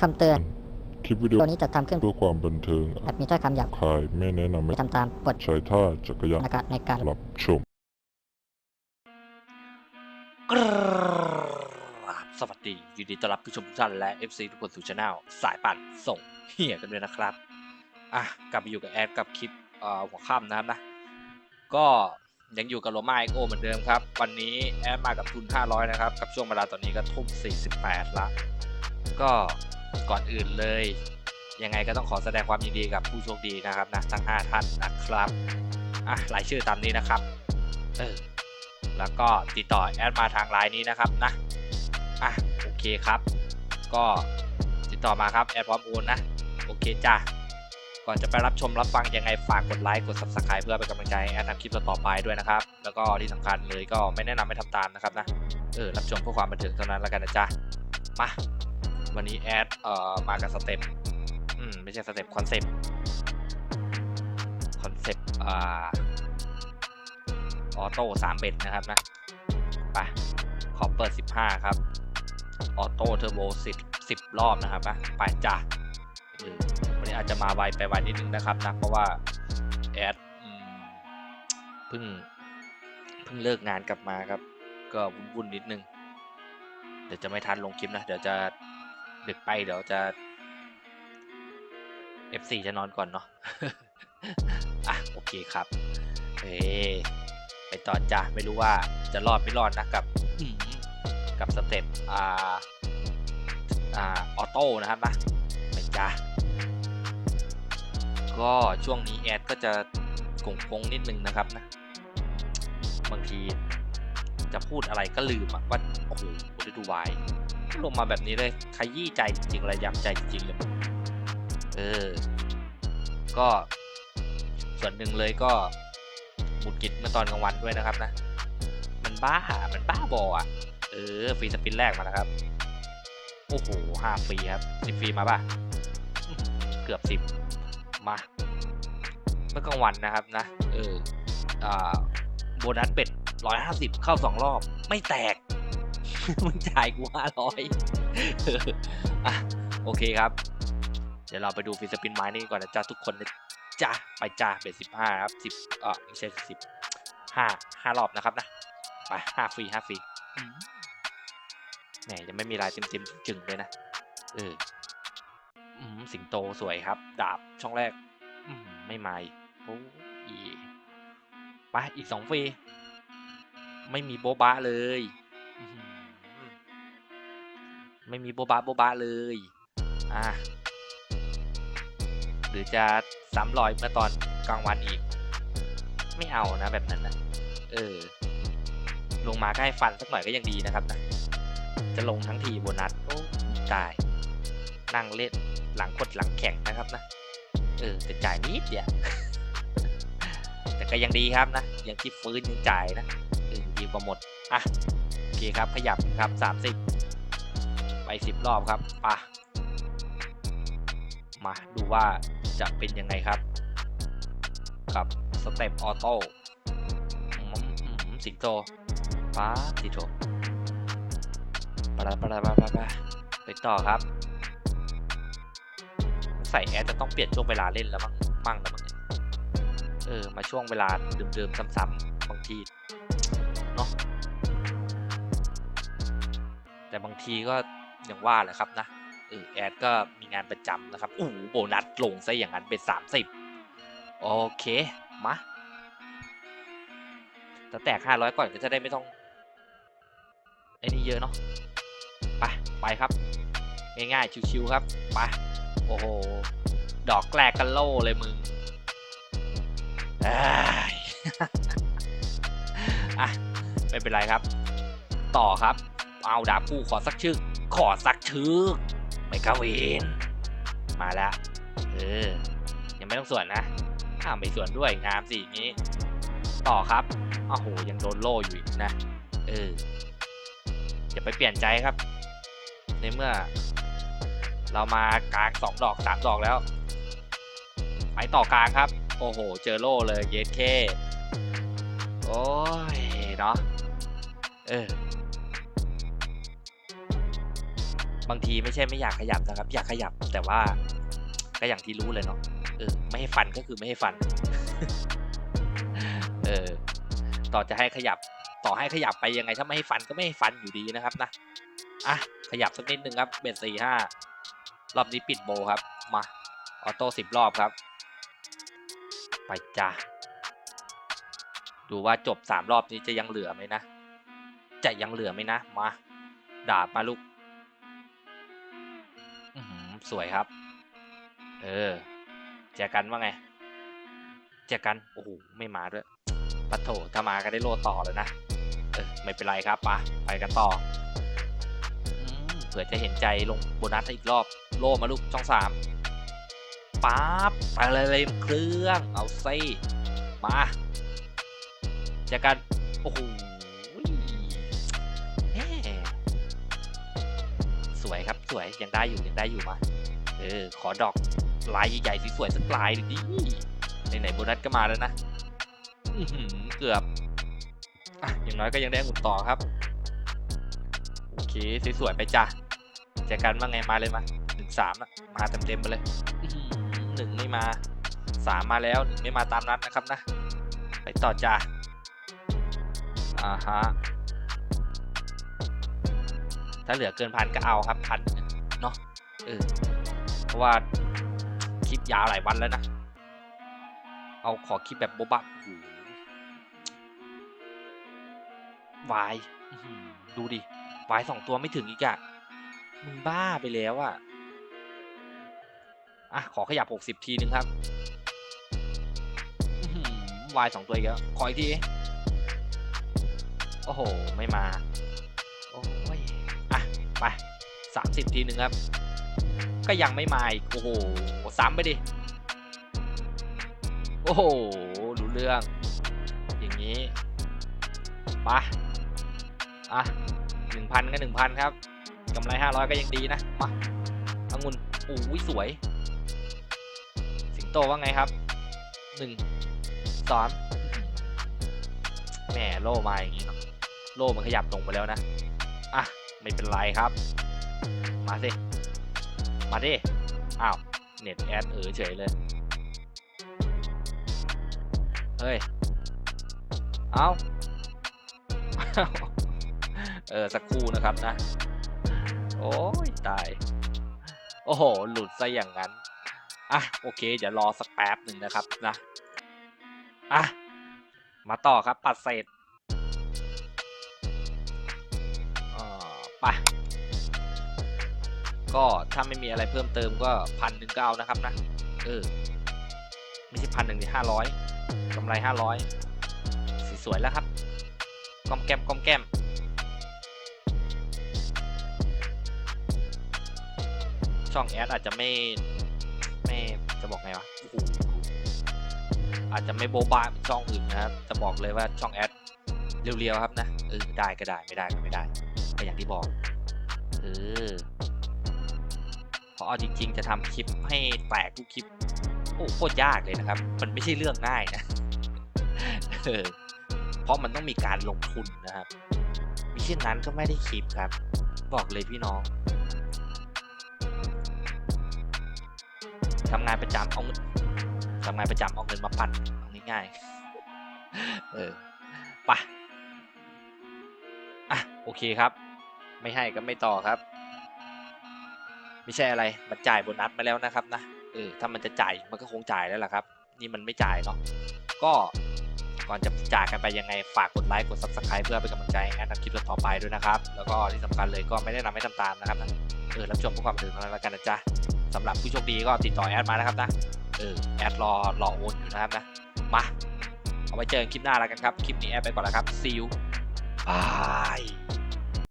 คำเตือน คลิปวิดีโอตัวนี้จะทำขึ้นเพื่อความบันเทิงอาจมีถ้อยคำหยาบคายไม่แนะนำให้ไม่ทำตามบทใช้ท่าจักรยานในการในการรับชมกราบสวัสดียินดีต้อนรับผู้ชมทุกท่านและ FC ทุกคนสู่ช anel สายปั่นส่งเฮียกันด้วยนะครับ อะ กลับไปอยู่กับแอดกับคลิปเอ่อหัวค่ำนะครับนะ ก็ยังอยู่กับโรมาไอโอเหมือนเดิมครับ วันนี้แอดมากับทุน 500 นะครับ กับช่วงเวลาตอนนี้ก็ทุ่ม 48 ละ ก็ก่อนอื่นเลย ยังไงก็ต้องขอแสดงความยินดีกับผู้โชคดีนะครับนะทั้ง 5 ท่านนะครับอะรายชื่อตามนี้นะครับเออแล้วก็ติดต่อแอดมาทางไลน์นี้นะครับนะอะโอเคครับ ก็ติดต่อมาครับแอดพร้อมโอนนะ โอเคจ้า ก่อนจะไปรับชมรับฟังยังไงฝากกดไลค์กด subscribe เพื่อเป็นกำลังใจให้แอดทำคลิปต่อไปด้วยนะครับ แล้วก็ที่สำคัญเลยก็ไม่แนะนำให้ทำตามนะครับนะเออรับชมเพื่อความบันเทิงเท่านั้นแล้วกันนะจ๊ะมาวันนี้แอดเอ่อมากับสเต็ปอืมไม่ใช่สเต็ปคอนเซปต์คอนเซปต์อ่าออโต้สามเบ็ดนะครับนะไปขอเปิด 15 ครับ ออโต้เทอร์โบ10 10 รอบนะครับนะไปจ้ะ อาจจะมาไวไปไวนิดนึงนะครับนะเพราะว่าแอดเพิ่งเพิ่งเลิกงานกลับมาครับ ก็วุ่นๆนิดนึง เดี๋ยวจะไม่ทันลงคลิปนะ เดี๋ยวจะดึกไปเดี๋ยวจะ F4 จะนอนก่อนเนาะอะโอเคครับเอ้ไปต่อจ้ะไม่รู้ว่าจะรอดไม่รอดนะกับกับสเต็ปอ่าอ่าออโต้นะครับนะไปจ้ะ ก็ช่วงนี้แอดก็จะกงกงนิดนึงนะครับนะ บางทีจะพูดอะไรก็ลืมว่าโอ้โหฤดูวายลงมาแบบนี้เลยขยี้ใจจริงๆเลยย้ำใจจริงเลยเออ ก็ส่วนหนึ่งเลยก็หมุดกิจเมื่อตอนกลางวันด้วยนะครับนะ มันบ้ามันบ้าบออะ เออฟรีสปินแรกมาแล้วครับ โอ้โหห้าฟรีครับสิบฟรีมาป่ะ เกือบสิบ มา เมื่อกลางวันนะครับนะ เอออ่าโบนัสเป็ดร้อยห้าสิบเข้าสองรอบ ไม่แตก มึงจ่ายกูห้าร้อยอะ โอเคครับ เดี๋ยวเราไปดูฟรีสปินไม้นี่ก่อนนะจ๊ะทุกคนนะจ้าไปจ้าเบ็ดสิบห้าครับสิบเออไม่ใช่สิบห้าห้ารอบนะครับนะ ไปห้าฟรีห้าฟรีอืมแหมยังไม่มีลายเต็มเต็มๆจึงๆเลยนะ เอออืม สิงโตสวยครับ ดาบช่องแรกอืมไม่มาโอ้ยไปอีกสองฟรี ไม่มีโบบะเลยไม่มีโบบะโบบะเลย อะ หรือจะซ้ำรอยเมื่อตอนกลางวันอีก ไม่เอานะแบบนั้นนะเออ ลงมาก็ให้ฟันสักหน่อยก็ยังดีนะครับนะจะลงทั้งทีโบนัสโอ้ตาย นั่งเล่นหลังกดหลังแข็งนะครับนะ เออแต่จ่ายนิดเดียวแต่ก็ยังดีครับนะยังที่ฟื้นยังจ่ายนะเออดีกว่าหมด อะ โอเคครับขยับครับสามสิบไปสิบรอบครับปะมาดูว่าจะเป็นยังไงครับกับสเต็ปออโต้อืมอืมสิงโตป้าสิโตปะปะปะปะปะปะไปต่อครับ ใส่แอดจะต้องเปลี่ยนช่วงเวลาเล่นแล้วมั้งมั่งแล้วมั้งเออมาช่วงเวลาเดิมๆซ้ำๆบางทีเนาะแต่บางทีก็อย่างว่าแหละครับนะเออแอดก็มีงานประจำนะครับโอ้โหโบนัสลงซะอย่างนั้นเป็นสามสิบโอเค มาแต่แตกห้าร้อยก่อนก็จะได้ไม่ต้องไอ้นี่เยอะเนาะไปไปครับ ง่ายๆ ชิวๆครับ ไป โอ้โห ดอกแกลกกันโล่เลยมึงอะไม่เป็นไรครับ ต่อครับ เอาดาบคู่ขอสักชื่อขอสักชื่อไม่เข้าเองมาแล้ว เออ ยังไม่ต้องส่วนนะอ้าไม่ส่วนด้วยงามสิอย่างนี้ ต่อครับโอ้โหยังโดนโล่อยู่อีกนะ เอออย่าไปเปลี่ยนใจครับ ในเมื่อ เรามากลางสองดอกสามดอกแล้ว ไปต่อกลางครับ โอ้โห เจอโล่เลยเยสเคโอ้ย เนาะเออบางทีไม่ใช่ไม่อยากขยับนะครับ อยากขยับแต่ว่าก็อย่างที่รู้เลยเนาะเออไม่ให้ฟันก็คือไม่ให้ฟัน เออต่อจะให้ขยับต่อให้ขยับไปยังไงถ้าไม่ให้ฟันก็ไม่ให้ฟันอยู่ดีนะครับนะอะขยับสักนิดนึงครับเบ็ดสี่ห้า รอบนี้ปิดโบครับ มา ออโต้สิบรอบครับ ไปจ้าดูว่าจบสามรอบนี้จะยังเหลือไหมนะ จะยังเหลือไหมนะ มา ดาบมาลูกอื้อหือสวยครับ เออ แจกันว่าไง แจกัน โอ้โห ไม่มาด้วยปัดโถถ้ามาก็ได้โลต่อแล้วนะ เออ ไม่เป็นไรครับปะไปกันต่อ ผื่อจะเห็นใจลงโบนัสให้อีกรอบ โล่มาลูกช่องสามปั๊บไปเลยเลยเครื่อง เอาซิมาแจกัน โอ้โหสวยครับสวย ยังได้อยู่ยังได้อยู่มา เออ ขอดอกลายใหญ่ๆสวยๆสักลายหนึ่งดิไหนๆโบนัสก็มาแล้วนะเกือบอะอย่างน้อยก็ยังได้องุ่นต่อครับ โอเค สวยๆไปจ้ะ แจกันว่าไงมาเลยมาหนึ่งสามอะมาเต็มๆไปเลยอื้อหือหนึ่งไม่มาสามมาแล้วหนึ่งไม่มาตามนัดนะครับนะ ไปต่อจ้ะอ่าฮะถ้าเหลือเกินพันก็เอาครับพันหนึ่งเนาะเออเพราะว่าคลิปยาวหลายวันแล้วนะ เอาขอคลิปแบบโบ๊ะบะโอ้โหวายอื้อหือดูดิวายสองตัวไม่ถึงอีกอะ มึงบ้าไปแล้วอะอะ ขอขยับหกสิบทีนึงครับวายสองตัวอีกแล้ว ขออีกที โอ้โห ไม่มา โอ้ย อะ ไปสามสิบทีนึงครับ ก็ยังไม่มาอีก โอ้โห ซ้ำไปดิ โอ้โห รู้เรื่อง อย่างนี้ ไป อะหนึ่งพันก็หนึ่งพันครับ กำไรห้าร้อยก็ยังดีนะมาองุ่นโอ้ยสวย สิงโตว่าไงครับหนึ่งสองแหมโล่มาอย่างนี้เนาะโล่มันขยับลงไปแล้วนะ อะ ไม่เป็นไรครับ มาสิ มาดิ อ้าว เน็ตแอดเออเฉยเลย เฮ้ย เอา เออ สักครู่นะครับนะ โอ้ยตาย โอ้โห หลุดซะอย่างนั้น อะ โอเค เดี๋ยวรอสักแป๊บหนึ่งนะครับนะ อะ มาต่อครับ ปัดเศษอ่าไปก็ถ้าไม่มีอะไรเพิ่มเติมก็พันหนึ่งก็เอานะครับนะ เออ ไม่ใช่พันหนึ่งห้าร้อยกำไรห้าร้อยสวยแล้วครับกอมแก้มกอมแก้ม ช่องแอดอาจจะไม่ไม่จะบอกไงวะอาจจะไม่โบบาเหมือนช่องอื่นนะครับ จะบอกเลยว่าช่องแอดเรียวๆครับนะเออได้ก็ได้ไม่ได้ก็ไม่ได้ก็อย่างที่บอกเออเพราะเอาจริง ๆ จะทำคลิปให้แตกทุกคลิปโอ้โคตรยากเลยนะครับ มันไม่ใช่เรื่องง่ายนะเออเพราะมันต้องมีการลงทุนนะครับมิเช่นนั้นก็ไม่ได้คลิปครับ บอกเลยพี่น้อง ทำงานประจำเอาเงินทำงานประจำเอาเงินมาปั่นเอาง่ายๆเออไปะอะโอเคครับ ไม่ให้ก็ไม่ต่อครับ ไม่ใช่อะไรมันจ่ายโบนัสมาแล้วนะครับนะเออถ้ามันจะจ่ายมันก็คงจ่ายแล้วล่ะครับ นี่มันไม่จ่ายเนาะก็ก่อนจะจากกันไปยังไงฝากกดไลค์กด subscribe เพื่อเป็นกำลังใจให้แอดทำคลิปต่อไปด้วยนะครับ แล้วก็ที่สำคัญเลยก็ไม่ได้นำให้ทำตามนะครับนะเออรับชมเพื่อความบันเทิงเท่านั้นแล้วกันนะจ๊ะ สำหรับผู้โชคดีก็ติดต่อแอดมานะครับนะเออแอดรอรอโอนอยู่นะครับนะมาเอาไว้เจอกันคลิปหน้าแล้วกันครับ คลิปนี้แอดไปก่อนแล้วครับ see you bye